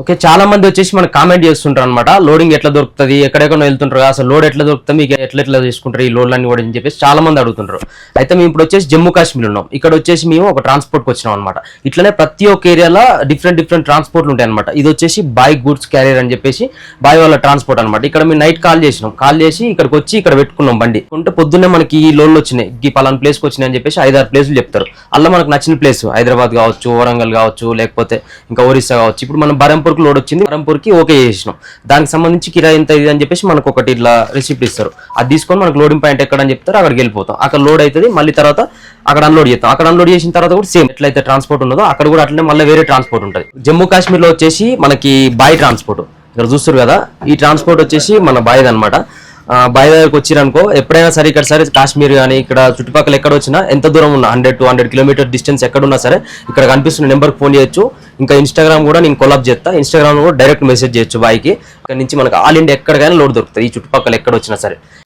Okay చాలా మంది వచ్చేసి మనకు కామెంట్ చేస్తుంటారు అనమాట లోడింగ్ ఎట్లా దొరుకుతుంది? ఎక్కడెక్కడ వెళ్తుంటారు? అసలు లోడ్ ఎట్లా దొరుకుతుంది? మీకు ఎట్లా ఎట్లా తీసుకుంటారు? ఈ లోడ్లన్నీ కూడా అని చెప్పేసి చాలా మంది అడుగుతుంటారు. అయితే మేము ఇప్పుడు వచ్చేసి జమ్మూ కాశ్మీర్ ఉన్నాం. ఇక్కడ వచ్చేసి మేము ఒక ట్రాన్స్పోర్ట్కి వచ్చినాం అనమాట ఇట్లనే ప్రతి ఒక్క ఏరియాలో డిఫరెంట్ డిఫరెంట్ ట్రాన్స్పోర్ట్లు ఉంటాయి అనమాట ఇది వచ్చేసి బాయ్ గూడ్స్ క్యారియర్ అని చెప్పేసి బాయ్ వాళ్ళ ట్రాన్స్పోర్ట్ అనమాట ఇక్కడ మేము నైట్ కాల్ చేసినాం. కాల్ చేసి ఇక్కడికి వచ్చి ఇక్కడ పెట్టుకున్నాం బండి. ఉంటే పొద్దున్నే మనకి ఈ లోన్లు వచ్చినాయి. ఈ పలానా ప్లేస్కి వచ్చినాయి అని చెప్పేసి ఐదారు ప్లేసులు చెప్తారు. అలా మనకు నచ్చిన ప్లేస్ హైదరాబాద్ కావచ్చు వరంగల్ కావచ్చు లేకపోతే ఇంకా ఒరిస్సా కావచ్చు. ఇప్పుడు మనం బరంపూర్కి లోడ్ వచ్చింది. కి ఓకే చేసినాం. దానికి సంబంధించి కిరాయి ఎంత ఇది అని చెప్పేసి మనకు ఒకటి ఇట్లా రిసిప్ట్ ఇస్తారు. అది తీసుకొని మనకు లోడింగ్ పాయింట్ ఎక్కడ అని చెప్తారు అక్కడికి వెళ్ళిపోతాం. అక్కడ లోడ్ అవుతుంది మళ్ళీ తర్వాత అక్కడ అన్లోడ్ చేస్తాం. అక్కడ అన్లోడ్ చేసిన తర్వాత కూడా సేమ్ ఎట్లయితే ట్రాన్స్పోర్ట్ ఉన్నదో అక్కడ కూడా అట్లనే మళ్ళీ వేరే ట్రాన్స్పోర్ట్ ఉంటుంది. జమ్మూ కాశ్మీర్లో వచ్చేసి మనకి బాయ్ ట్రాన్స్పోర్ట్ ఇక్కడ చూస్తారు కదా ఈ ట్రాన్స్పోర్ట్ వచ్చేసి మన బాయ్ది అనమాట బాయ్ దగ్గరకు వచ్చిరనుకో ఎప్పుడైనా సరే ఇక్కడ సరే కాశ్మీర్ కానీ ఇక్కడ చుట్టుపక్కల ఎక్కడ వచ్చినా ఎంత దూరం ఉన్నా hundred to hundred kilometer distance ఎక్కడ ఉన్నా సరే ఇక్కడ కనిపిస్తున్న నెంబర్కి ఫోన్ చేయొచ్చు. ఇంకా ఇన్స్టాగ్రామ్ కూడా నేను కొలాబ్ చేస్తా ఇన్స్టాగ్రామ్ కూడా డైరెక్ట్ మెసేజ్ చేయొచ్చు బాయ్కి ఇక్కడ నుంచి మనకు ఆల్ ఇండియా ఎక్కడికైనా లోడ్ దొరుకుతుంది ఈ చుట్టుపక్కల ఎక్కడ వచ్చినా సరే.